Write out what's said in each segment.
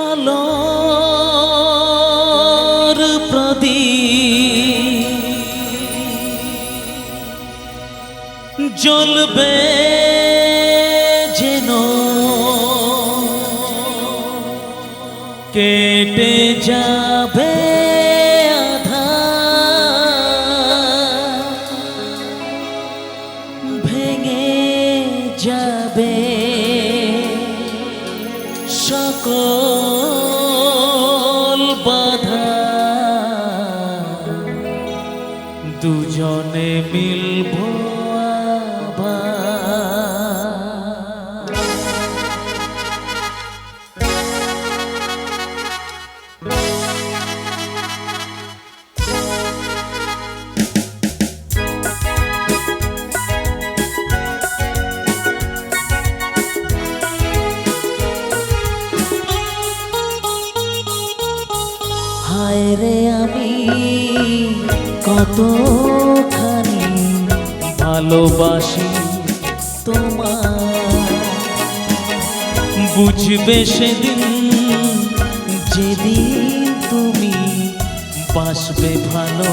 আলোর প্রদীপ জ্বলবে যেন কেটে যাবে কতখানি ভালোবাসি তোমার বুঝবে সেদিন যেদিন তুমি বাসবে ভালো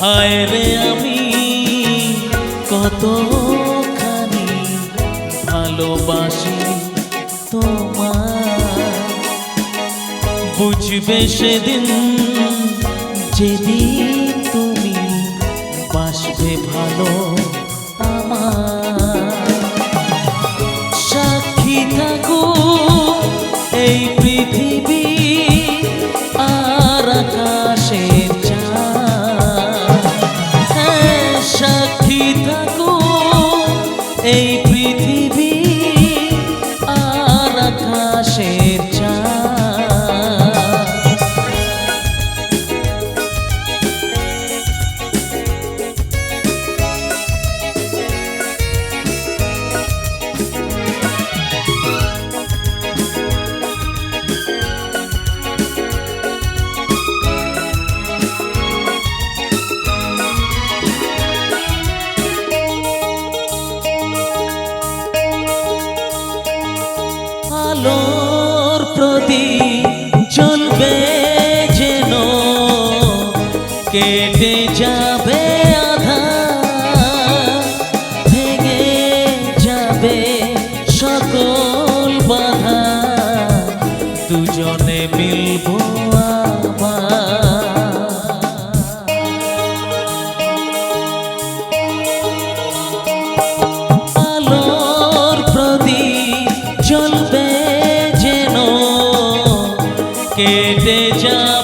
হায় রে আমি কতখানি ভালোবাসি বুঝবে সেদিন যেদিন তুমি বাসবে ভালো আমার সাক্ষী থাকো এই পৃথিবী আর আকাশের। হ্যাঁ, সাক্ষী থাকো এই আলোর প্রতি চলবে যেন। কেটে যাবে আধা ভেঙে যাবে সকল বাধা। দুজনে মিলব কেটে যাবে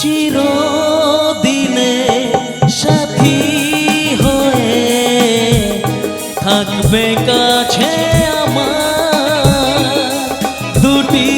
চিরদিনে সাথী হয়ে থাকবে কাছে আমার দুটি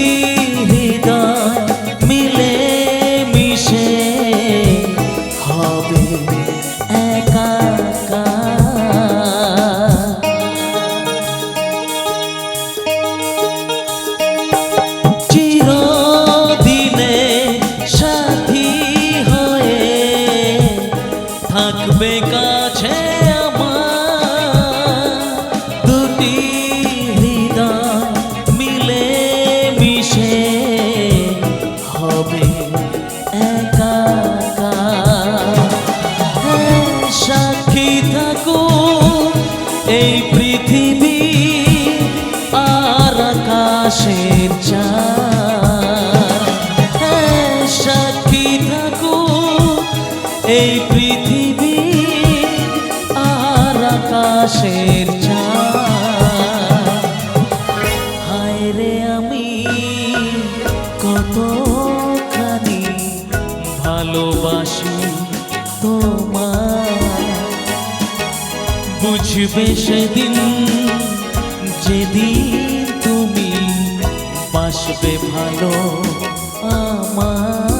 আছে আমার। দুটি হৃদয় মিলে হবে হ্যাঁ, থাকো এই পৃথিবী আর আকাশে। আকাশের হায় রে আমি কতখানি ভালোবাসি তোমার বুঝবে সেদিন যেদিন তুমি বাসবে ভালো আমার